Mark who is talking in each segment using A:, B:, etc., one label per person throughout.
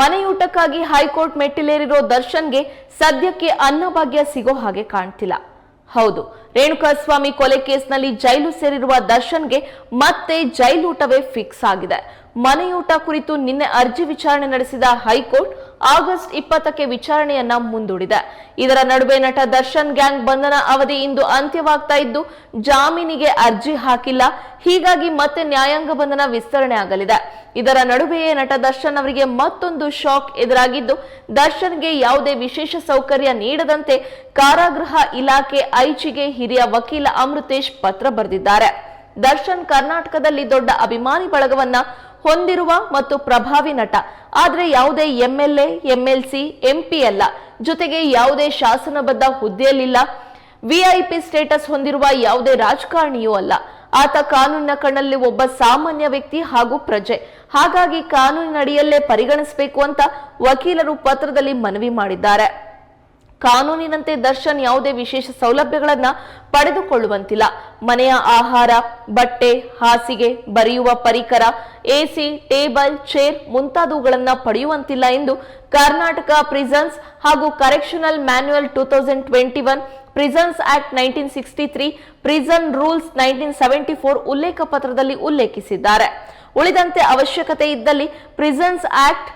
A: ಮನೆಯೂಟಕ್ಕಾಗಿ high court ಮೆಟ್ಟಿಲೇರಿರೋ ದರ್ಶನ್ಗೆ ಸದ್ಯಕ್ಕೆ ಅನ್ನಭಾಗ್ಯ ಸಿಗೋ ಹಾಗೆ ಕಾಣ್ತಿಲ್ಲ. ಹೌದು, ರೇಣುಕಾಸ್ವಾಮಿ ಕೊಲೆ ಕೇಸ್ನಲ್ಲಿ ಜೈಲು ಸೇರಿರುವ ದರ್ಶನ್ಗೆ ಮತ್ತೆ ಜೈಲೂಟವೇ ಫಿಕ್ಸ್ ಆಗಿದೆ. ಮನೆಯೂಟ ಕುರಿತು ನಿನ್ನೆ ಅರ್ಜಿ ವಿಚಾರಣೆ ನಡೆಸಿದ ಹೈಕೋರ್ಟ್ ಆಗಸ್ಟ್ ಇಪ್ಪತ್ತಕ್ಕೆ ವಿಚಾರಣೆಯನ್ನ ಮುಂದೂಡಿದೆ. ಇದರ ನಡುವೆ ನಟ ದರ್ಶನ್ ಗ್ಯಾಂಗ್ ಬಂಧನ ಅವಧಿ ಇಂದು ಅಂತ್ಯವಾಗ್ತಾ ಇದ್ದು, ಜಾಮೀನಿಗೆ ಅರ್ಜಿ ಹಾಕಿಲ್ಲ. ಹೀಗಾಗಿ ಮತ್ತೆ ನ್ಯಾಯಾಂಗ ಬಂಧನ ವಿಸ್ತರಣೆ ಆಗಲಿದೆ. ಇದರ ನಡುವೆಯೇ ನಟ ದರ್ಶನ್ ಅವರಿಗೆ ಮತ್ತೊಂದು ಶಾಕ್ ಎದುರಾಗಿದ್ದು, ದರ್ಶನ್ಗೆ ಯಾವುದೇ ವಿಶೇಷ ಸೌಕರ್ಯ ನೀಡದಂತೆ ಕಾರಾಗೃಹ ಇಲಾಖೆ ಐಚಿಗೆ ಹಿರಿಯ ವಕೀಲ ಅಮೃತೇಶ್ ಪತ್ರ ಬರೆದಿದ್ದಾರೆ. ದರ್ಶನ್ ಕರ್ನಾಟಕದಲ್ಲಿ ದೊಡ್ಡ ಅಭಿಮಾನಿ ಬಳಗವನ್ನ ಹೊಂದಿರುವ ಮತ್ತು ಪ್ರಭಾವಿ ನಟ. ಆದರೆ ಯಾವುದೇ ಎಂಎಲ್ಎ, ಎಂಎಲ್ಸಿ, ಎಂಪಿ ಅಲ್ಲ. ಜೊತೆಗೆ ಯಾವುದೇ ಶಾಸನಬದ್ಧ ಹುದ್ದೆಯಲ್ಲಿಲ್ಲ. ವಿಐಪಿ ಸ್ಟೇಟಸ್ ಹೊಂದಿರುವ ಯಾವುದೇ ರಾಜಕಾರಣಿಯೂ ಅಲ್ಲ. ಆತ ಕಾನೂನಿನ ಕಣ್ಣಲ್ಲಿ ಒಬ್ಬ ಸಾಮಾನ್ಯ ವ್ಯಕ್ತಿ ಹಾಗೂ ಪ್ರಜೆ. ಹಾಗಾಗಿ ಕಾನೂನಿನಡಿಯಲ್ಲೇ ಪರಿಗಣಿಸಬೇಕು ಅಂತ ವಕೀಲರು ಪತ್ರದಲ್ಲಿ ಮನವಿ ಮಾಡಿದ್ದಾರೆ. ಕಾನೂನಿನಂತೆ ದರ್ಶನ್ ಯಾವುದೇ ವಿಶೇಷ ಸೌಲಭ್ಯಗಳನ್ನ ಪಡೆದುಕೊಳ್ಳುವಂತಿಲ್ಲ. ಮನೆಯ ಆಹಾರ, ಬಟ್ಟೆ, ಹಾಸಿಗೆ, ಬರೆಯುವ ಪರಿಕರ, ಎಸಿ, ಟೇಬಲ್, ಚೇರ್ ಮುಂತಾದವುಗಳನ್ನ ಪಡೆಯುವಂತಿಲ್ಲ ಎಂದು ಕರ್ನಾಟಕ ಪ್ರಿಸನ್ಸ್ ಹಾಗೂ correctional manual two thousand twenty one, prisons act nineteen sixty three, prison rules nineteen seventy four ಉಲ್ಲೇಖ ಪತ್ರದಲ್ಲಿ ಉಲ್ಲೇಖಿಸಿದ್ದಾರೆ. ಉಳಿದಂತೆ ಅವಶ್ಯಕತೆ ಇದ್ದಲ್ಲಿ prisons act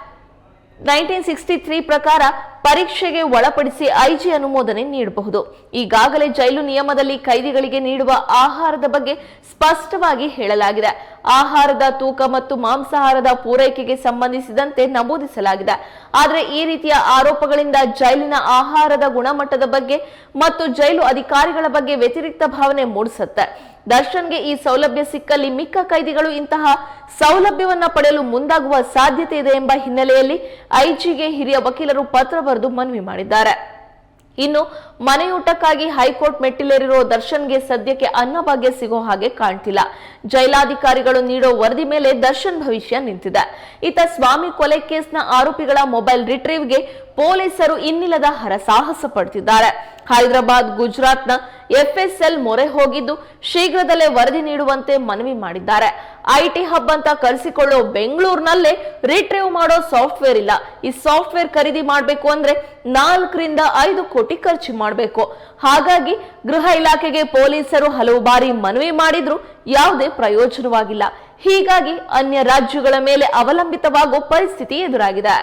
A: nineteen sixty three ಪ್ರಕಾರ ಪರೀಕ್ಷೆಗೆ ಒಳಪಡಿಸಿ ಐಜಿ ಅನುಮೋದನೆ ನೀಡಬಹುದು. ಈಗಾಗಲೇ ಜೈಲು ನಿಯಮದಲ್ಲಿ ಕೈದಿಗಳಿಗೆ ನೀಡುವ ಆಹಾರದ ಬಗ್ಗೆ ಸ್ಪಷ್ಟವಾಗಿ ಹೇಳಲಾಗಿದೆ. ಆಹಾರದ ತೂಕ ಮತ್ತು ಮಾಂಸಾಹಾರದ ಪೂರೈಕೆಗೆ ಸಂಬಂಧಿಸಿದಂತೆ ನಮೂದಿಸಲಾಗಿದೆ. ಆದರೆ ಈ ರೀತಿಯ ಆರೋಪಗಳಿಂದ ಜೈಲಿನ ಆಹಾರದ ಗುಣಮಟ್ಟದ ಬಗ್ಗೆ ಮತ್ತು ಜೈಲು ಅಧಿಕಾರಿಗಳ ಬಗ್ಗೆ ವ್ಯತಿರಿಕ್ತ ಭಾವನೆ ಮೂಡಿಸುತ್ತೆ. ದರ್ಶನ್ಗೆ ಈ ಸೌಲಭ್ಯ ಸಿಕ್ಕಲ್ಲಿ ಮಿಕ್ಕ ಕೈದಿಗಳು ಇಂತಹ ಸೌಲಭ್ಯವನ್ನ ಪಡೆಯಲು ಮುಂದಾಗುವ ಸಾಧ್ಯತೆ ಇದೆ ಎಂಬ ಹಿನ್ನೆಲೆಯಲ್ಲಿ ಐಜಿಗೆ ಹಿರಿಯ ವಕೀಲರು ಪತ್ರ ಬರೆದು ಮನವಿ ಮಾಡಿದ್ದಾರೆ. ಇನ್ನು ಮನೆಯೂಟಕ್ಕಾಗಿ ಹೈಕೋರ್ಟ್ ಮೆಟ್ಟಿಲೇರಿರೋ ದರ್ಶನ್ಗೆ ಸದ್ಯಕ್ಕೆ ಅನ್ನಭಾಗ್ಯ ಸಿಗೋ ಹಾಗೆ ಕಾಣ್ತಿಲ್ಲ. ಜೈಲಾಧಿಕಾರಿಗಳು ನೀಡೋ ವರದಿ ಮೇಲೆ ದರ್ಶನ್ ಭವಿಷ್ಯ ನಿಂತಿದೆ. ಇತ ಸ್ವಾಮಿ ಕೊಲೆ ಕೇಸ್ನ ಆರೋಪಿಗಳ ಮೊಬೈಲ್ ರಿಟ್ರೀವ್ಗೆ ಪೊಲೀಸರು ಇನ್ನಿಲ್ಲದ ಹರಸಾಹಸ ಪಡ್ತಿದ್ದಾರೆ. ಹೈದರಾಬಾದ್, ಗುಜರಾತ್ನ ಎಫ್ಎಸ್ಎಲ್ ಮೊರೆ ಹೋಗಿದ್ದು ಶೀಘ್ರದಲ್ಲೇ ವರದಿ ನೀಡುವಂತೆ ಮನವಿ ಮಾಡಿದ್ದಾರೆ. ಐಟಿ ಹಬ್ ಅಂತ ಕರೆಸಿಕೊಳ್ಳೋ ಬೆಂಗಳೂರಿನಲ್ಲೇ ರಿಟ್ರೀವ್ ಮಾಡೋ ಸಾಫ್ಟ್ವೇರ್ ಇಲ್ಲ. ಈ ಸಾಫ್ಟ್ವೇರ್ ಖರೀದಿ ಮಾಡಬೇಕು ಅಂದ್ರೆ ನಾಲ್ಕರಿಂದ ಐದು ಕೋಟಿ ಖರ್ಚು ಮಾಡಬೇಕು. ಹಾಗಾಗಿ ಗೃಹ ಇಲಾಖೆಗೆ ಪೊಲೀಸರು ಹಲವು ಬಾರಿ ಮನವಿ ಮಾಡಿದ್ರು ಯಾವುದೇ ಪ್ರಯೋಜನವಾಗಿಲ್ಲ. ಹೀಗಾಗಿ ಅನ್ಯ ರಾಜ್ಯಗಳ ಮೇಲೆ ಅವಲಂಬಿತವಾಗೋ ಪರಿಸ್ಥಿತಿ ಎದುರಾಗಿದೆ.